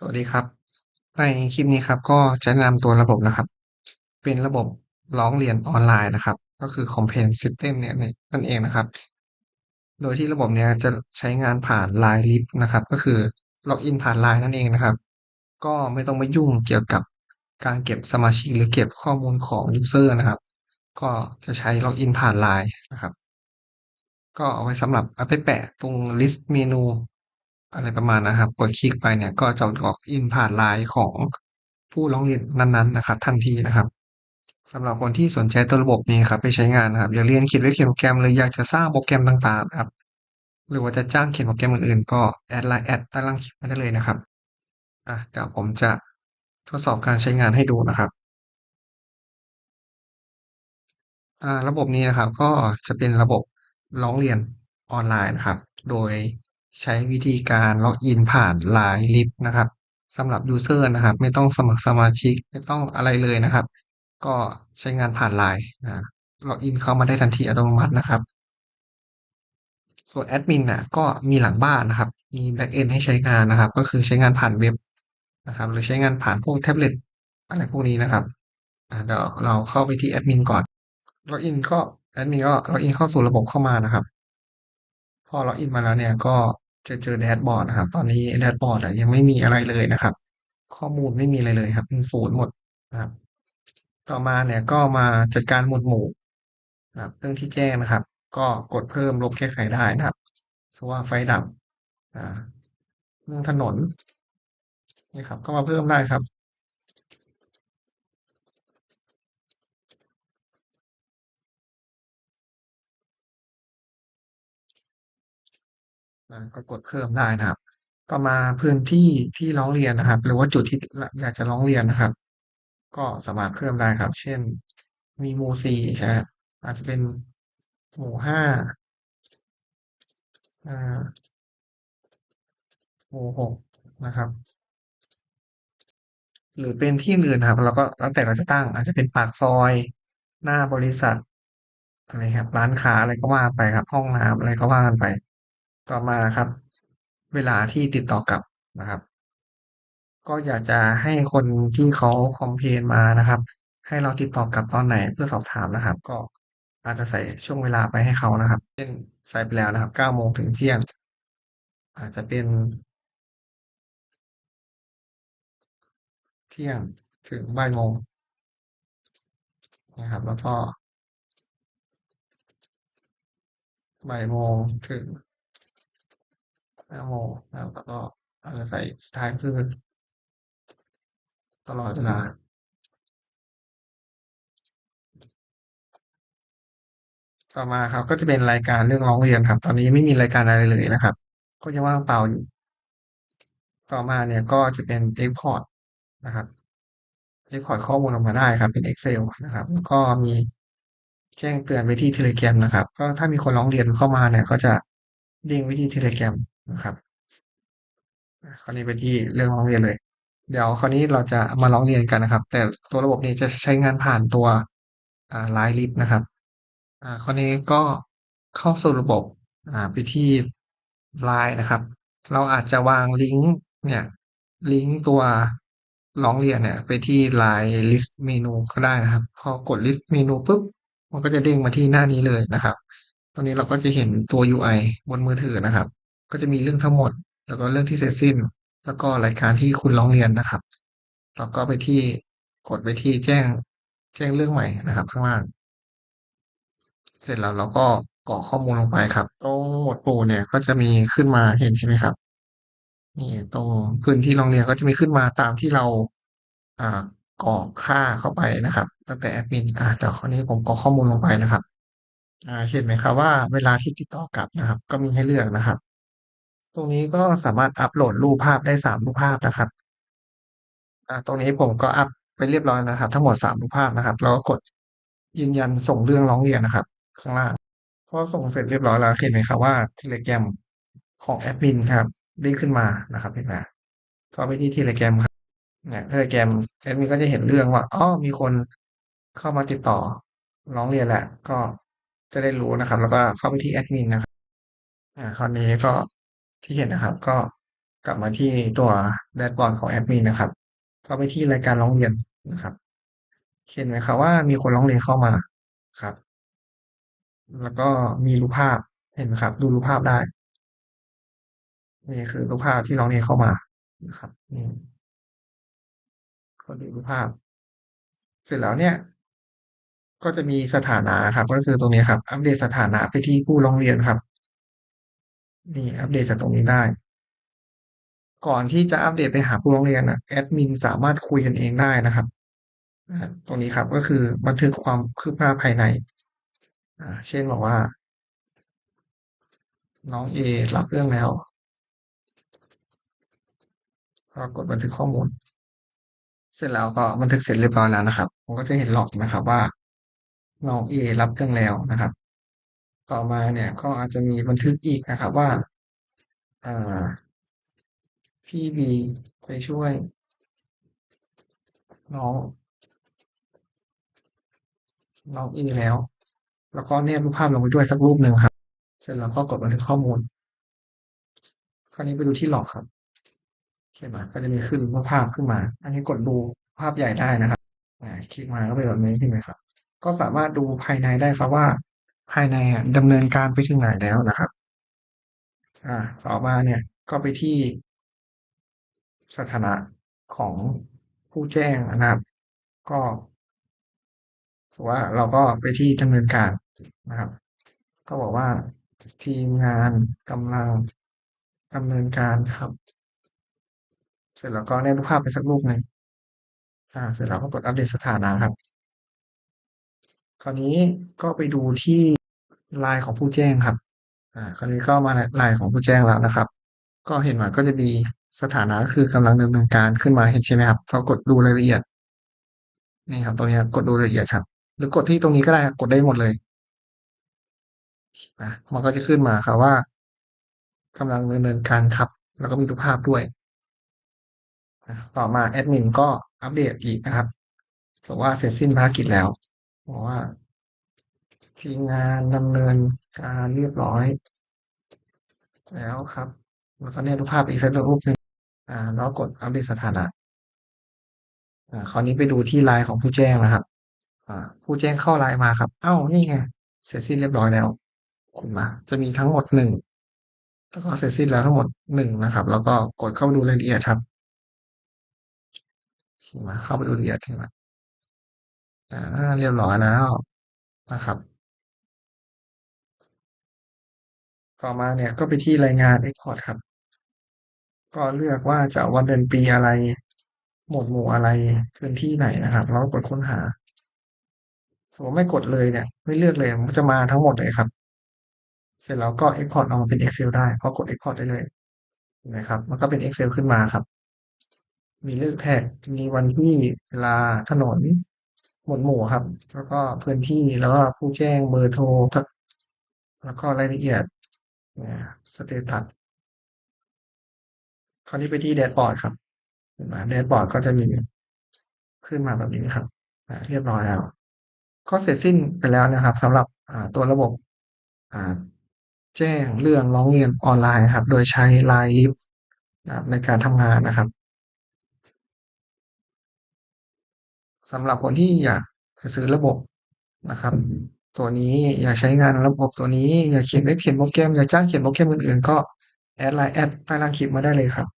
สวัสดีครับ ในคลิปนี้ครับก็จะแนะนำตัวระบบนะครับ เป็นระบบร้องเรียนออนไลน์นะครับ ก็คือ Complaint System เนี่ยนั่นเองนะครับ โดยที่ระบบเนี้ยจะใช้งานผ่าน LINE Lift นะครับ ก็คือล็อกอินผ่าน LINE นั่นเองนะครับ ก็ไม่ต้องมายุ่งเกี่ยวกับการเก็บสมาชิกหรือเก็บข้อมูลของยูสเซอร์นะครับ ก็จะใช้ล็อกอินผ่าน LINE นะครับ ก็เอาไว้สำหรับเอาไปแปะตรงลิสต์เมนู อะไรประมาณนะครับ กดคลิกไปเนี่ยก็จะออกอินผ่านไลน์ของผู้ร้องเรียนนั้นๆนะครับ ทันทีนะครับสำหรับคนที่สนใจตัวระบบนี้ครับไปใช้งานนะครับ อยากเรียนเขียนเว็บเขียนโปรแกรมหรืออยากจะสร้างโปรแกรมต่างๆครับ หรือว่าจะจ้างเขียนโปรแกรมอื่นๆ ก็แอดไลน์แอดใต้ล่างคลิปมาได้เลยนะครับอะเดี๋ยวผมจะทดสอบการใช้งานให้ดูนะครับอ่าระบบนี้นะครับ ก็จะเป็นระบบร้องเรียนออนไลน์นะครับ โดย ใช้วิธีการล็อกอินผ่าน LINE Lift นะครับสำหรับยูเซอร์นะครับ ไม่ต้องสมัครสมาชิกไม่ต้องอะไรเลยนะครับ ก็ใช้งานผ่าน LINE นะล็อกอินเข้ามาได้ทันทีอัตโนมัตินะครับ ส่วนแอดมินน่ะก็มีหลังบ้านนะครับ มีแบ็กเอนให้ใช้งานนะครับ ก็คือใช้งานผ่านเว็บนะครับ หรือใช้งานผ่านพวกแท็บเล็ตอะไรพวกนี้นะครับเดี๋ยวเราเข้าไปที่แอดมินก่อนล็อกอินก็แอดมินก็ล็อกอินเข้าสู่ระบบเข้ามานะครับ พอล็อกอินมาแล้วเนี่ยก็ จะเจอแดชบอร์ดนะครับ ตอนนี้แดชบอร์ดยังไม่มีอะไรเลยนะครับ ข้อมูลไม่มีอะไรเลยครับเป็นศูนย์หมดนะครับ ต่อมาเนี่ยก็มาจัดการหมวดหมู่นะครับเรื่องที่แจ้งนะครับ ก็กดเพิ่มลบแก้ไขได้นะครับสว่าไฟดับอ่าเรื่องถนนนี่ครับ ก็มาเพิ่มได้ครับ ก็กดเพิ่มได้นะครับ ต่อมาพื้นที่ที่ร้องเรียนนะครับ หรือว่าจุดที่อยากจะร้องเรียนนะครับ ก็สามารถเพิ่มได้ครับ เช่น มีหมู่สี่ใช่ไหมอาจจะเป็นหมู่ห้าหมู่หกนะครับ หรือเป็นที่อื่นนะครับเราก็แล้วแต่เราจะตั้ง อาจจะเป็นปากซอยหน้าบริษัทอะไรครับร้านค้าอะไรก็ว่าไปครับ ห้องน้ำอะไรก็ว่ากันไป ต่อมาครับ เวลาที่ติดต่อกลับนะครับ ก็อยากจะให้คนที่เขาคอมเพลนมานะครับ ให้เราติดต่อกลับตอนไหนเพื่อสอบถามนะครับ ก็อาจจะใส่ช่วงเวลาไปให้เขานะครับ เช่นใส่ไปแล้วนะครับเก้าโมงถึงเที่ยง อาจจะเป็น เที่ยงถึงบ่ายโมงนะครับ แล้วก็บ่ายโมงถึง ห้าโมงนะครับแล้วก็อาจจะใส่สุดท้ายคือ ตลอดเวลาต่อมาครับ ก็จะเป็นรายการเรื่องร้องเรียนครับ ตอนนี้ไม่มีรายการอะไรเลยนะครับ ก็ยังว่างเปล่าอยู่ ต่อมาเนี่ยก็จะเป็น Export นะครับ Export ข้อมูลออกมาได้ครับ เป็น Excel นะครับแล้วก็มีแจ้งเตือนไปที่ Telegram นะครับ ก็ถ้ามีคนร้องเรียนเข้ามาเนี่ย ก็จะเด้งไปที่ Telegram นะครับคราวนี้ไปที่เรื่องร้องเรียนเลย เดี๋ยวคราวนี้เราจะมาร้องเรียนกันนะครับ แต่ตัวระบบนี้จะใช้งานผ่านตัวอ่า LINE Lift นะครับอ่าคราวนี้ก็เข้าสู่ระบบอ่าไปที่ LINE นะครับ เราอาจจะวางลิงก์เนี่ยลิงก์ตัวร้องเรียนเนี่ยไปที่ LINE List เมนูก็ได้นะครับ พอกด List เมนูปุ๊บมันก็จะเด้งมาที่หน้านี้เลยนะครับตรงนี้เราก็จะเห็นตัว UI บนมือถือนะครับ ก็จะมีเรื่องทั้งหมด แล้วก็เรื่องที่เสร็จสิ้น แล้วก็รายการที่คุณร้องเรียนนะครับ แล้วก็ไปที่กดไปที่แจ้งแจ้งเรื่องใหม่นะครับ ข้างล่าง เสร็จแล้วเราก็กรอกข้อมูลลงไปครับ ตรงหมวดหมู่เนี่ยก็จะมีขึ้นมาเห็นใช่ไหมครับนี่ตรงพื้นที่โรงเรียนก็จะมีขึ้นมาตามที่เราอ่ากรอกค่าเข้าไปนะครับ ตั้งแต่แอดมินอ่าเดี๋ยวคราวนี้ผมกรอกข้อมูลลงไปนะครับ อ่าเห็นไหมครับว่าเวลาที่ติดต่อกลับนะครับ ก็มีให้เลือกนะครับ ตรงนี้ก็สามารถอัปโหลดรูปภาพได้สามรูปภาพนะครับอ่าตรงนี้ผมก็อัปไปเรียบร้อยนะครับ ทั้งหมดสามรูปภาพนะครับ แล้วก็กดยืนยันส่งเรื่องร้องเรียนนะครับ ข้างล่างพอส่งเสร็จเรียบร้อยแล้วเห็นไหมครับว่า Telegram ของแอดมินครับเด้งขึ้นมานะครับเห็นไหมเข้าไปที่ Telegram ครับเนี่ย Telegram แอดมินก็จะเห็นเรื่องว่าอ๋อมีคนเข้ามาติดต่อร้องเรียนแหละ ก็จะได้รู้นะครับ แล้วก็เข้าไปที่แอดมินนะครับอ่าคราวนี้ก็ ที่เห็นนะครับ ก็กลับมาที่ตัวแดชบอร์ดของแอดมินนะครับ ก็ไปที่รายการร้องเรียนนะครับ เห็นไหมครับว่ามีคนร้องเรียนเข้ามาครับ แล้วก็มีรูปภาพเห็นไหมครับ ดูรูปภาพได้นี่คือรูปภาพที่ร้องเรียนเข้ามานะครับนี่ก็ดูรูปภาพ เสร็จแล้วเนี่ย ก็จะมีสถานะครับ ก็คือตรงนี้ครับ อัปเดตสถานะไปที่ผู้ร้องเรียนครับ นี่อัปเดตจากตรงนี้ได้ ก่อนที่จะอัปเดตไปหาผู้ร้องเรียนนะแอดมินสามารถคุยกันเองได้นะครับตรงนี้ครับก็คือบันทึกความคืบหน้าภายในเช่นบอกว่า น้องเอรับเรื่องแล้วก็กดบันทึกข้อมูล เสร็จแล้วก็บันทึกเสร็จเรียบร้อยแล้วนะครับผมก็จะเห็นหลอกนะครับว่าน้องเอรับเรื่องแล้วนะครับ ต่อมาเนี่ยก็อาจจะมีบันทึกอีกนะครับว่าพี่บีไปช่วย น้องน้องเอแล้ว แล้วก็แนบรูปภาพลงไปด้วยสักรูปหนึ่งครับ เสร็จแล้วก็กดบันทึกข้อมูล คราวนี้ไปดูที่หลอกครับเห็นไหมก็จะมีขึ้นรูปภาพขึ้นมา อันนี้กดดูภาพใหญ่ได้นะครับคลิกมาก็เป็นแบบนี้เห็นไหมครับ ก็สามารถดูภายในได้ครับว่า ภายในดำเนินการไปถึงไหนแล้วนะครับ อ่า ต่อมาเนี่ยก็ไปที่สถานะของผู้แจ้งนะครับ ก็สว่าเราก็ไปที่ดำเนินการนะครับ ก็บอกว่าทีมงานกำลังดำเนินการครับ เสร็จแล้วก็แนบรูปภาพไปสักรูปหนึ่งอ่า เสร็จแล้วก็กดอัปเดตสถานะครับ คราวนี้ก็ไปดูที่ ลน์ของผู้แจ้งครับ อ่า คราวนี้ก็มาลน์ของผู้แจ้งแล้วนะครับ ก็เห็นว่าก็จะมีสถานะคือกำลังดำเนินการขึ้นมาเห็นใช่ไหมครับเรากดดูรายละเอียดนี่ครับตรงนี้กดดูรายละเอียดครับ หรือกดที่ตรงนี้ก็ได้กดได้หมดเลยนะมันก็จะขึ้นมาครับว่ากำลังดำเนินการครับ แล้วก็มีรูปภาพด้วยต่อมาแอดมินก็อัปเดตอีกนะครับบอกว่าเสร็จสิ้นภารกิจแล้วบอกว่า ทีมงานดำเนินการเรียบร้อย แล้วครับแล้วก็เนี่ยรูปภาพอีกสักรูปหนึ่งอ่า แล้วกดอัปเดตสถานะอ่าคราวนี้ไปดูที่ไลน์ของผู้แจ้งนะครับ อ่า ผู้แจ้งเข้าไลน์มาครับ เอ้านี่ไงเสร็จสิ้นเรียบร้อยแล้วคุณมา จะมีทั้งหมดหนึ่งแล้วก็เสร็จสิ้นแล้วทั้งหมดหนึ่งนะครับ แล้วก็กดเข้าไปดูรายละเอียดครับมาเข้าไปดูรายละเอียดเห็นไหมอ่าเรียบร้อยแล้วนะครับ ต่อมาเนี่ยก็ไปที่รายงาน Export ครับ ก็เลือกว่าจะวันเดือนปีอะไร หมวดหมู่อะไรพื้นที่ไหนนะครับ แล้วกดค้นหาสมมติไม่กดเลยเนี่ย ไม่เลือกเลยมันจะมาทั้งหมดเลยครับ เสร็จแล้วก็ Export ออกมาเป็น Excel ได้ก็กด Export ได้เลยเห็นไหมครับ มันก็เป็น Excel ขึ้นมาครับ มีเลือกแท็กมีวันที่เวลาถนนหมวดหมู่ครับ แล้วก็พื้นที่แล้วก็ผู้แจ้งเบอร์โทรแล้วก็รายละเอียด สเตตัสคราวนี้ไปที่แดชบอร์ดครับเห็นไหมแดชบอร์ดก็จะมีขึ้นมาแบบนี้ครับเรียบร้อยแล้ว ก็เสร็จสิ้นไปแล้วนะครับสำหรับตัวระบบแจ้งเรื่องร้องเรียนออนไลน์ครับ โดยใช้ Line Live ในการทำงานนะครับสำหรับคนที่อยากจะซื้อระบบนะครับ ตัวนี้ อยากใช้งานระบบตัวนี้ อยากเขียนเว็บเขียนโปรแกรม อยากจ้างเขียนโปรแกรมอื่นๆ ก็แอดไลน์แอดใต้ล่างคลิปมาได้เลยครับ